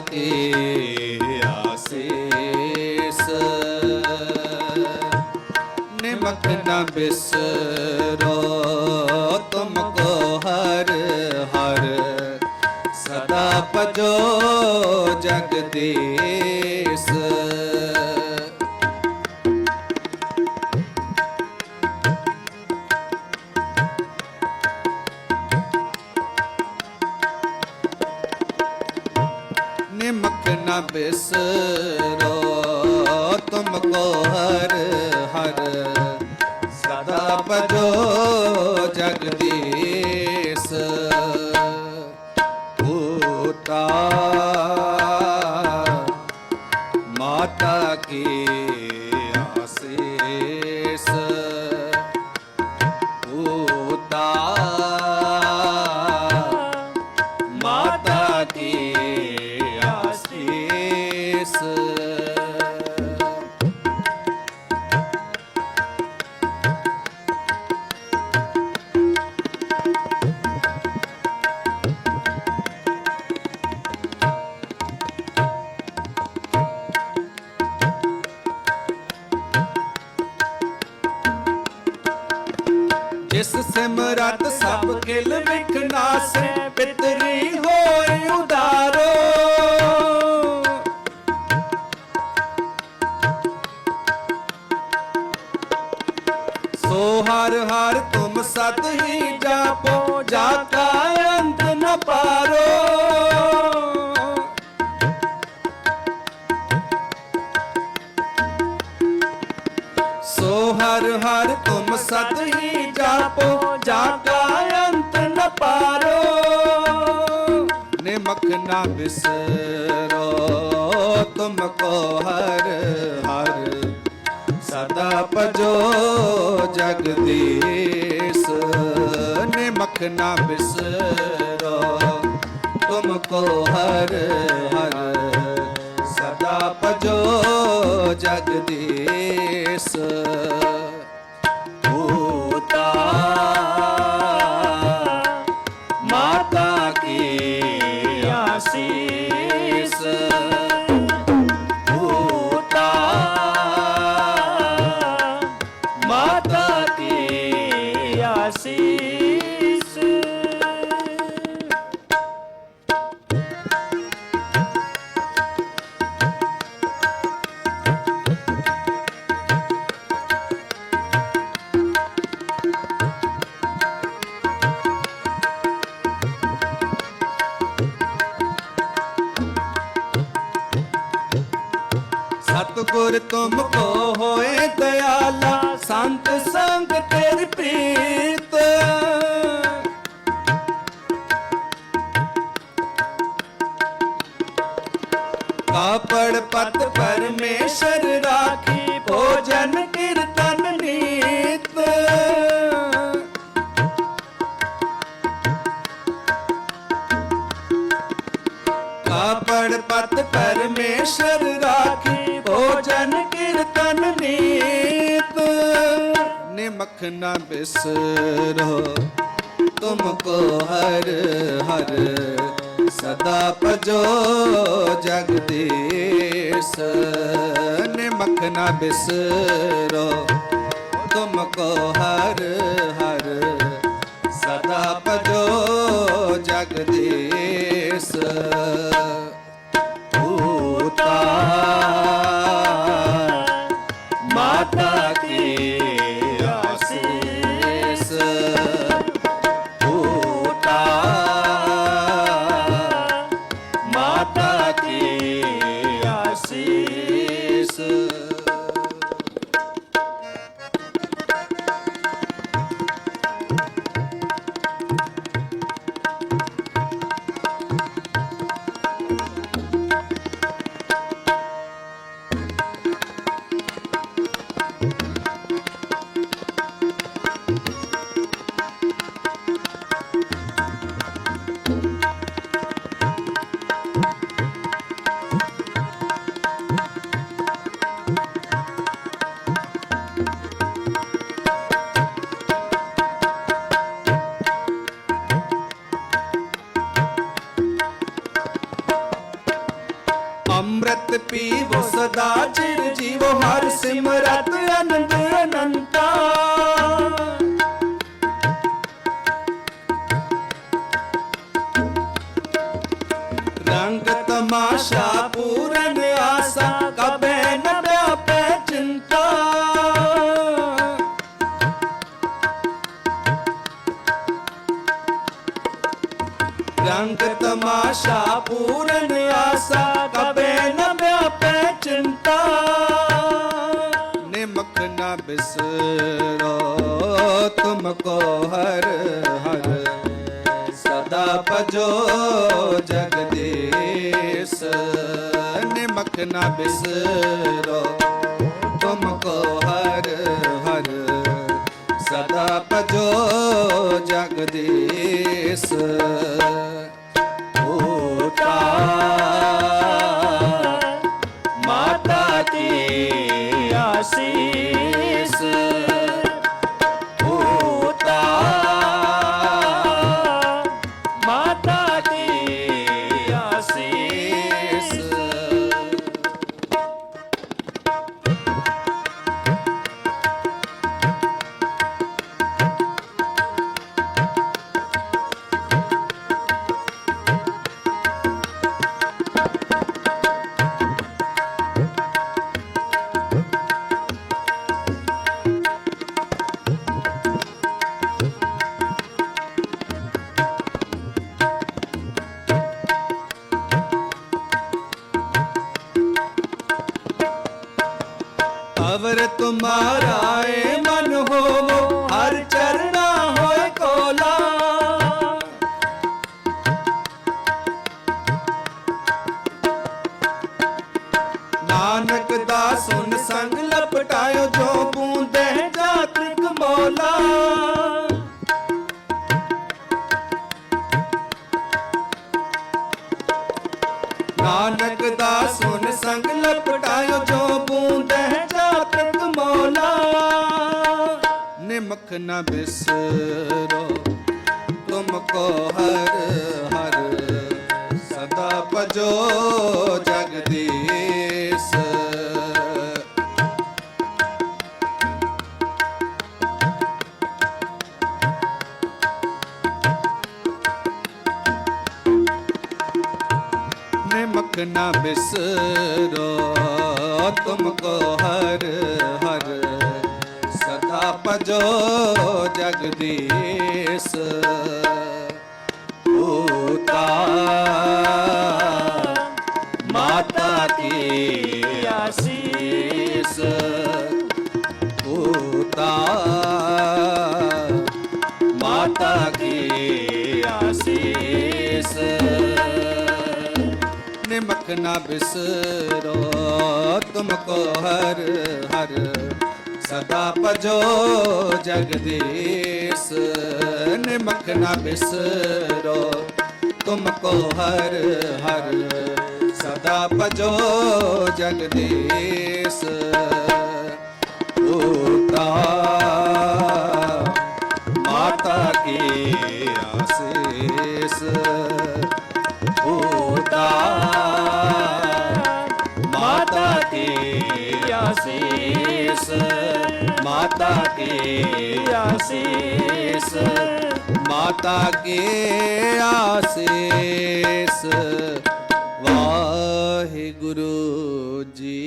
ਕੇ ਆਸੇਸ। ਨਿਮਕ ਨਾ ਬਿਸਰੋ ਤੁਮ ਸਦਾ ਪਜੋ ਜਗਦੀਸ਼। ਹਰ ਸਦਾ ਭਜੋ ਜਗਦੀ ਸਤ ਹੀ ਜਾਪੋ ਜਾ ਕਾ ਅੰਤ ਨ ਪਾਰੋ। ਨਿਮਕ ਨਾ ਬਿਸਰੋ, ਤੁਮ ਕੋ ਹਰ ਹਰ। ਸਦਾ ਭਜੋ ਜਗਦੀਸ਼, ਨਿਮਕ ਨਾ ਬਿਸਰੋ, ਤੁਮ ਕੋ ਹਰ ਹਰ। ਸਦਾ ਭਜੋ ਜਗਦੀਸ਼। ਕੀ ਆਸੀਸ ਤੁਮ ਕੋ ਹੋਏ ਦਇਆਲਾ ਸੰਤ ਸੰਗ ਤੇਰੇ ਪੀ ਕਾਪੜ ਪਤ ਪਰਮੇਸ਼ਰ ਰਾਖੀ ਭੋਜਨ ਕੀਰਤਨ ਨੀਤ। ਕਾਪੜ ਪਤ ਪਰਮੇਸ਼ਰ ਰਾਖੀ ਭੋਜਨ ਕੀਰਤਨ ਨੀਤ। ਨਿਮਖ ਨਾ ਬਿਸਰੋ ਤੁਮ ਕੋ ਹਰ ਹਰ ਸਦਾ ਭਜੋ ਜਗਦੀਸ਼। ਨਿਮਖ ਨਾ ਬਿਸਰੋ ਤੁਮ ਕੋ ਹਰ ਹਰ। ਸਦਾ ਭਜੋ ਜਗਦੀਸ਼। ਅੰਮ੍ਰਿਤ ਪੀਵੋ ਸਦਾ ਚਿਰ ਜੀਵੋ ਹਰ ਸਿਮਰਤ ਅਨੰਦ ਅਨੰਤਾ। ਨਿਮਕ ਨ ਬਿਸਰੋ ਤੁਮ ਕੋ ਹਰ। ਹਰ ਸਦਾ ਭਜੋ ਜਗਦੀਸ਼। ਨਿਮਕ ਨ ਬਿਸਰੋ ਤੁਮ ਕੋ ਹਰ। ਹਰ ਸਦਾ ਕੀ ਅਵਰ ਤੁਮਾਰਾ ਏ ਮਨ ਹੋਵੋ, ਹਰ ਚਰਣਾ ਹੋਏ ਕੋਲਾ। ਨਾਨਕ ਦਾ ਸੁਨ ਸੰਗ ਲਪਟਾਇਓ ਜੋ ਬੂੰਦੇ ਨਿਮਖ ਨ ਬਿਸਰੋ, ਤੁਮ ਕੋ ਹਰ ਹਰ ਸਦਾ ਭਜੋ ਜਗਦੀਸ਼। ਨਿਮਕ ਨ ਬਿਸਰੋ, ਤੁਮ ਕੋ ਹਰ ਜੋ ਜਗਦੀਸ਼ ਹੋਤਾ ਮਾਤਾ ਕੀ ਆਸੀਸ ਹੋਤਾ ਮਾਤਾ ਕੀ ਆਸੀਸ ਨਿਮਕ ਨਾ ਬਿਸਰੋ ਤੁਮ ਕੋ ਹਰ ਹਰ ਸਦਾ ਭਜੋ ਜਗਦੀਸ਼, ਨਿਮਕ ਨ ਬਿਸਰੋ, ਤੁਮ ਕੋ ਹਰ ਹਰ, ਸਦਾ ਭਜੋ ਜਗਦੀਸ਼। ਹੋਤਾ ਮਾਤਾ ਕੀ ਆਸੀਸ ਹੋਤਾ ਮਾਤਾ ਕੀ ਆਸੀਸ ਮਾਤਾ ਕੀ ਆਸੀਸ ਮਾਤਾ ਕੇ ਆਸੀਸ। ਵਾਹਿਗੁਰੂ ਜੀ